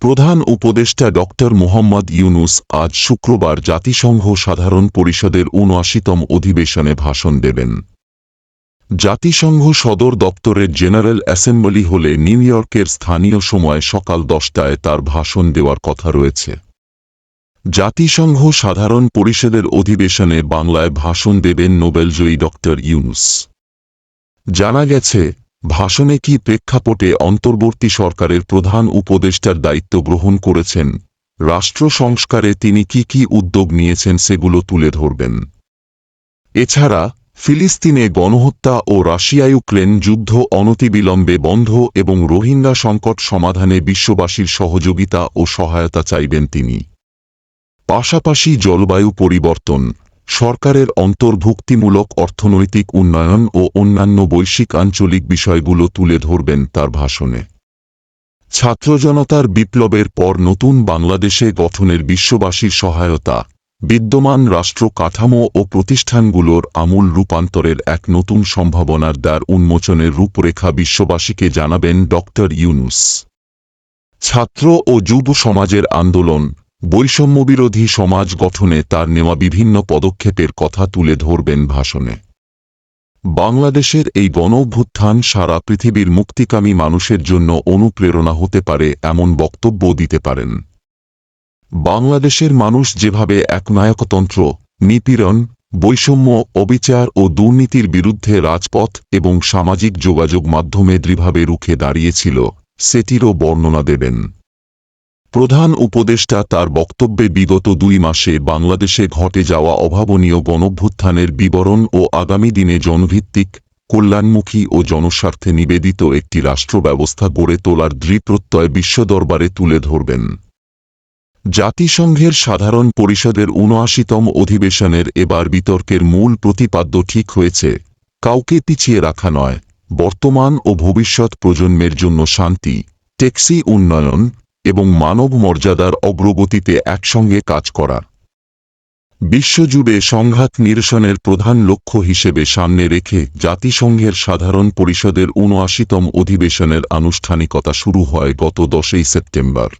প্রধান উপদেষ্টা ডক্টর মোহাম্মদ ইউনুস আজ শুক্রবার জাতিসংঘ সাধারণ পরিষদের উনআশিতম অধিবেশনে ভাষণ দেবেন। জাতিসংঘ সদর দপ্তরের জেনারেল অ্যাসেম্বলি হলে নিউ ইয়র্কের স্থানীয় সময় সকাল দশটায় তার ভাষণ দেওয়ার কথা রয়েছে। জাতিসংঘ সাধারণ পরিষদের অধিবেশনে বাংলায় ভাষণ দেবেন নোবেলজয়ী ডক্টর ইউনুস। জানা গেছে ভাষণে কি প্রেক্ষাপটে অন্তর্বর্তী সরকারের প্রধান উপদেষ্টার দায়িত্ব গ্রহণ করেছেন? রাষ্ট্র সংস্কারে তিনি কি কি উদ্যোগ নিয়েছেন সেগুলো তুলে ধরবেন। এছাড়া, ফিলিস্তিনে গণহত্যা ও রাশিয়া ইউক্রেন যুদ্ধ অনতিবিলম্বে বন্ধ এবং রোহিঙ্গা সংকট সমাধানে বিশ্ববাসীর সহযোগিতা ও সহায়তা চাইবেন তিনি। পাশাপাশি জলবায়ু পরিবর্তন সরকারের অন্তর্ভুক্তিমূলক অর্থনৈতিক উন্নয়ন ও অন্যান্য বৈশ্বিক আঞ্চলিক বিষয়গুলো তুলে ধরবেন তার ভাষণে। ছাত্র জনতার বিপ্লবের পর নতুন বাংলাদেশে গঠনের বিশ্ববাসীর সহায়তা, বিদ্যমান রাষ্ট্র কাঠামো ও প্রতিষ্ঠানগুলোর আমূল রূপান্তরের এক নতুন সম্ভাবনার দ্বার উন্মোচনের রূপরেখা বিশ্ববাসীকে জানাবেন ডক্টর ইউনুস। ছাত্র ও যুব সমাজের আন্দোলন বৈষম্যবিরোধী সমাজ গঠনে তার নেওয়া বিভিন্ন পদক্ষেপের কথা তুলে ধরবেন ভাষণে। বাংলাদেশের এই গণঅভ্যুত্থান সারা পৃথিবীর মুক্তিকামী মানুষের জন্য অনুপ্রেরণা হতে পারে এমন বক্তব্য দিতে পারেন। বাংলাদেশের মানুষ যেভাবে একনায়কতন্ত্র, নিপীড়ন, বৈষম্য, অবিচার ও দুর্নীতির বিরুদ্ধে রাজপথ এবং সামাজিক যোগাযোগ মাধ্যমে দৃঢ়ভাবে রুখে দাঁড়িয়েছিল, সেটিরও বর্ণনা দেবেন। প্রধান উপদেষ্টা তার বক্তব্যে বিগত দুই মাসে বাংলাদেশে ঘটে যাওয়া অভাবনীয় গণভ্যুত্থানের বিবরণ ও আগামী দিনে জনভিত্তিক, কল্যাণমুখী ও জনস্বার্থে নিবেদিত একটি রাষ্ট্র ব্যবস্থা গড়ে তোলার দৃঢ়প্রত্যয় বিশ্বদরবারে তুলে ধরবেন। জাতিসংঘের সাধারণ পরিষদের উনআশিতম অধিবেশনের এবার বিতর্কের মূল প্রতিপাদ্য ঠিক হয়েছে, কাউকে পিছিয়ে রাখা নয়, বর্তমান ও ভবিষ্যৎ প্রজন্মের জন্য শান্তি টেক্সি উন্নয়ন এবং মানব মর্যাদার অগ্রগতিতে একসঙ্গে কাজ করার বিশ্বজুড়ে সংঘাত নিরসনের প্রধান লক্ষ্য হিসেবে সামনে রেখে জাতিসংঘের সাধারণ পরিষদের উনআশিতম অধিবেশনের আনুষ্ঠানিকতা শুরু হয় গত দশই সেপ্টেম্বর।